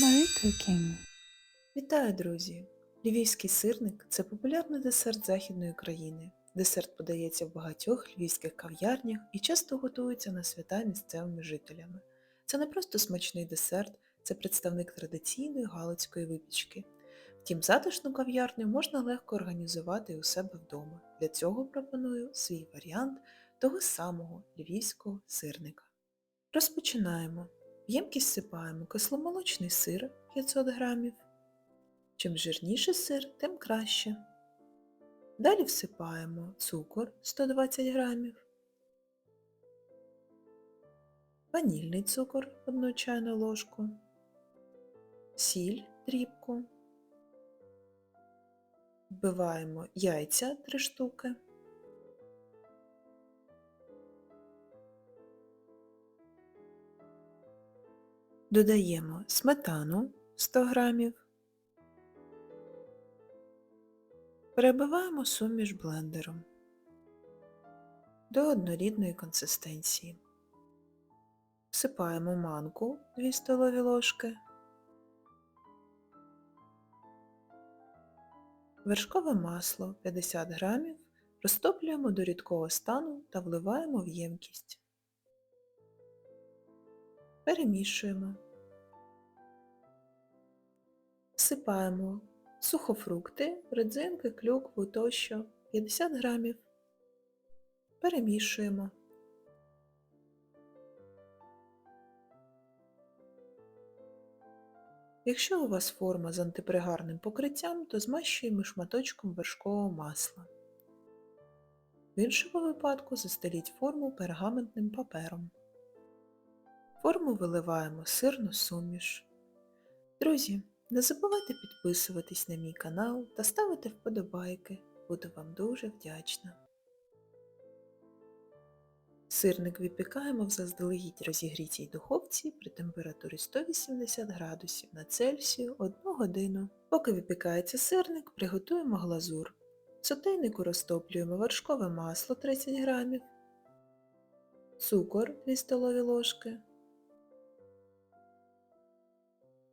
Marie Cooking. Вітаю, друзі! Львівський сирник це популярний десерт Західної країни. Десерт подається в багатьох львівських кав'ярнях і часто готується на свята місцевими жителями. Це не просто смачний десерт, це представник традиційної галицької випічки. Втім, затишну кав'ярню можна легко організувати у себе вдома. Для цього пропоную свій варіант того самого львівського сирника. Розпочинаємо. В ємкість сипаємо кисломолочний сир 500 грамів. Чим жирніший сир, тим краще. Далі всипаємо цукор 120 грамів, ванільний цукор 1 чайну ложку, сіль дрібку, вбиваємо яйця 3 штуки, додаємо сметану 100 грамів, Перебиваємо суміш блендером до однорідної консистенції. Всипаємо манку 2 столові ложки, вершкове масло 50 грамів, розтоплюємо до рідкого стану та вливаємо в ємкість. Перемішуємо. Всипаємо сухофрукти, родзинки, клюкву тощо 50 грамів. Перемішуємо. Якщо у вас форма з антипригарним покриттям, то змащуємо шматочком вершкового масла. В іншому випадку застеліть форму пергаментним папером. Форму виливаємо сирну суміш. Друзі, не забувайте підписуватись на мій канал та ставити вподобайки. Буду вам дуже вдячна. Сирник випікаємо в заздалегідь розігрітій духовці при температурі 180 градусів на Цельсію 1 годину. Поки випікається сирник, приготуємо глазур. В сотейнику розтоплюємо вершкове масло 30 грамів, цукор 2 столові ложки,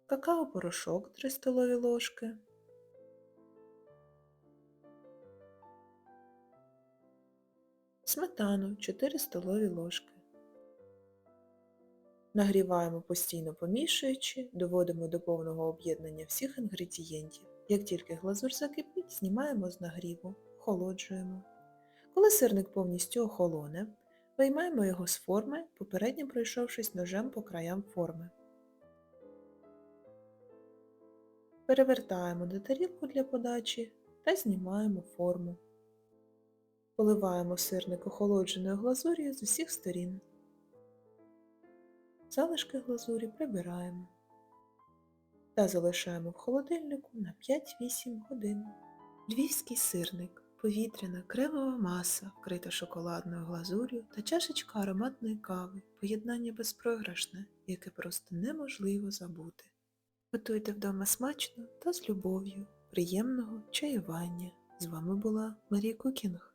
какао-порошок 3 столові ложки, сметану 4 столові ложки. Нагріваємо постійно помішуючи, доводимо до повного об'єднання всіх інгредієнтів. Як тільки глазур закипить, знімаємо з нагріву, охолоджуємо. Коли сирник повністю охолоне, виймаємо його з форми, попередньо пройшовшись ножем по краям форми. Перевертаємо на тарілку для подачі та знімаємо форму. Поливаємо сирник охолодженою глазур'ю з усіх сторін. Залишки глазурі прибираємо та залишаємо в холодильнику на 5-8 годин. Львівський сирник, повітряна кремова маса, вкрита шоколадною глазур'ю та чашечка ароматної кави, поєднання безпрограшне, яке просто неможливо забути. Готуйте вдома смачно та з любов'ю. Приємного чаювання! З вами була Марія Кукінг.